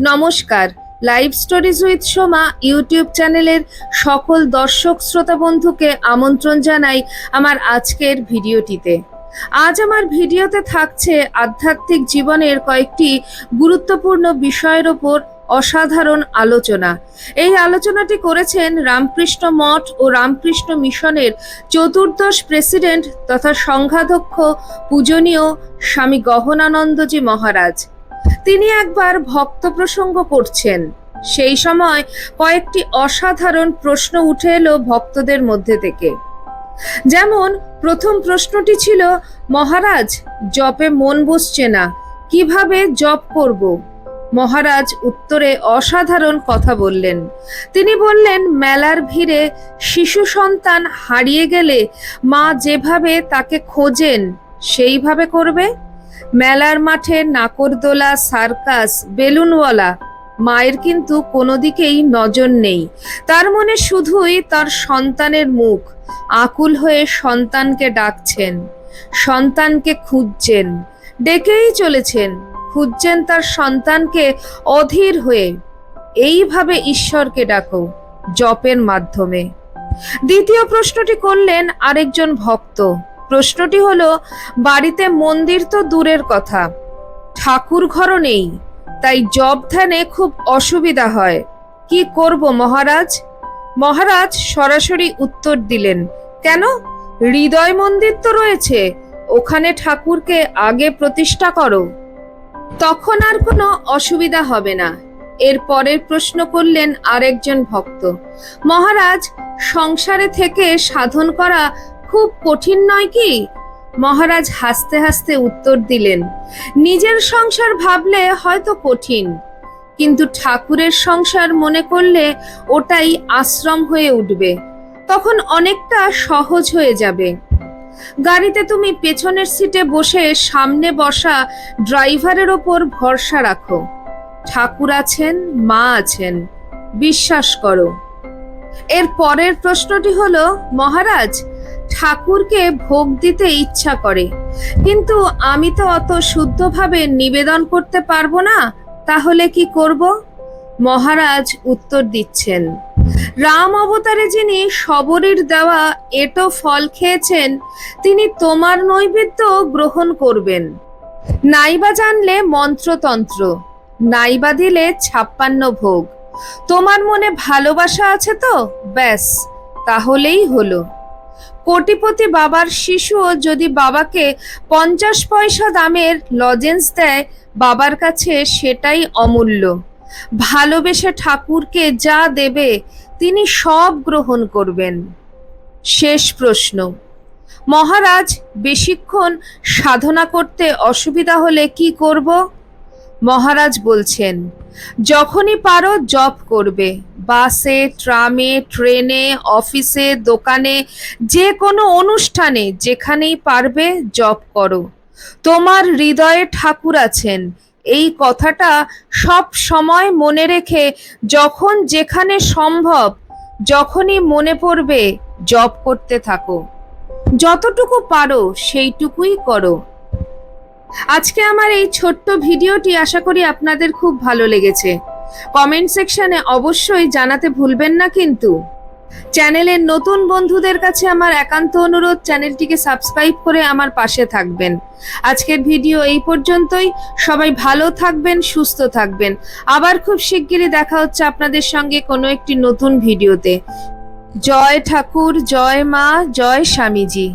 নমস্কার। Live stories with Soma YouTube চ্যানেলের সকল দর্শক শ্রোতা বন্ধুকে আমন্ত্রণ জানাই আমার আজকের ভিডিওটিতে। আজ আমার ভিডিওতে থাকছে আধ্যাত্মিক জীবনের কয়েকটি গুরুত্বপূর্ণ বিষয়ের ওপর অসাধারণ আলোচনা। এই আলোচনাটি করেছেন রামকৃষ্ণ মঠ ও রামকৃষ্ণ মিশনের চতুর্দশ প্রেসিডেন্ট তথা সংঘাধ্যক্ষ পূজনীয় স্বামী গহনানন্দজি মহারাজ। তিনি একবার ভক্ত প্রসঙ্গ করছেন। সেই সময় কয়েকটি অসাধারণ প্রশ্ন উঠে এলো ভক্তদের মধ্যে থেকে। যেমন, প্রথম প্রশ্নটি ছিল, মহারাজ, জপে মন বসছে না, কীভাবে জপ করব? মহারাজ উত্তরে অসাধারণ কথা বললেন। তিনি বললেন, মেলার ভিড়ে শিশু সন্তান হারিয়ে গেলে মা যেভাবে তাকে খোঁজেন, সেইভাবে করবে? মেলার মাঠে নাকরদোলা, সার্কাস, বেলুনওয়ালা, মায়ের কিন্তু কোনো দিকেই নজর নেই। তার মনে শুধুই তার সন্তানের মুখ। আকুল হয়ে সন্তানকে ডাকছেন, সন্তানকে খুঁজছেন, ডেকেই চলেছেন, খুঁজছেন তার সন্তানকে অধীর হয়ে। এইভাবে ঈশ্বরকে ডাকো জপের মাধ্যমে। দ্বিতীয় প্রশ্নটি করলেন আরেকজন ভক্ত। প্রশ্নটি হলো, বাড়িতে মন্দির তো দূরের কথা। ঠাকুর ঘরও নেই, তাই জব ধ্যানে খুব অসুবিধা হয়। কি করব মহারাজ? মহারাজ সরাসরি উত্তর দিলেন, কেন? হৃদয় মন্দির তো রয়েছে, ওখানে ঠাকুরকে আগে প্রতিষ্ঠা করো। তখন আর কোনো অসুবিধা হবে না। এর পরের প্রশ্ন করলেন আরেকজন ভক্ত, মহারাজ, সংসারে থেকে সাধন করা খুব কঠিন নয় কি? মহারাজ হাসতে হাসতে উত্তর দিলেন, নিজের সংসার ভাবলে হয়তো কঠিন, কিন্তু ঠাকুরের সংসার মনে করলে ওটাই আশ্রম হয়ে উঠবে, তখন অনেকটা সহজ হয়ে যাবে। গাড়িতে তুমি পেছনের সিটে বসে সামনে বসা ড্রাইভারের ওপর ভরসা রাখো। ঠাকুর আছেন, মা আছেন, বিশ্বাস করো। এর পরের প্রশ্নটি হলো, মহারাজ ঠাকুরকে ভোগ দিতে ইচ্ছা করে। কিন্তু আমি তো অত শুদ্ধভাবে নিবেদন করতে পারব না, তাহলে কি করব? মহারাজ উত্তর দিচ্ছেন, রাম অবতারে যিনি শবরীর দেওয়া এটো ফল খেয়েছেন, তিনি তোমার নৈবেদ্য গ্রহণ করবেন। নাইবা জানলে মন্ত্রতন্ত্র, নাইবা দিলে ছাপ্পান্ন ভোগ। তোমার মনে ভালোবাসা আছে তো? ব্যাস, তাহলেই হলো। কোটিপতি বাবার শিশুও যদি বাবাকে পঞ্চাশ পয়সা দামের লজেন্স দেয়, বাবার কাছে সেটাই অমূল্য। ভালোবেসে ঠাকুরকে যা দেবে, তিনি সব গ্রহণ করবেন। শেষ প্রশ্ন। মহারাজ বেশিক্ষণ সাধনা করতে অসুবিধা হলে কি করব? মহারাজ বলছেন, যখনই পারো জপ করবে। বাসে, ট্রামে, ট্রেনে, অফিসে, দোকানে যে কোনো অনুষ্ঠানে যেখানেই পারবে জব করো। তোমার হৃদয়ে ঠাকুর আছেন। এই কথাটা সব সময় মনে রেখে যখন যেখানে সম্ভব, যখনই মনে পড়বে জব করতে থাকো। যতটুকু পারো সেইটুকুই করো। আজকে আমার এই ছোট্ট ভিডিওটি আশা করি আপনাদের খুব ভালো লেগেছে। কমেন্ট সেকশনে অবশ্যই জানাতে ভুলবেন না কিন্তু। চ্যানেলের নতুন বন্ধুদের কাছে আমার একান্ত অনুরোধ, চ্যানেলটিকে সাবস্ক্রাইব করে আমার পাশে থাকবেন। আজকের ভিডিও এই পর্যন্তই। সবাই ভালো থাকবেন, সুস্থ থাকবেন। আবার খুব শিগগিরই দেখা হচ্ছে আপনাদের সঙ্গে কোনো একটি নতুন ভিডিওতে। জয় ঠাকুর, জয় মা, জয় স্বামীজি।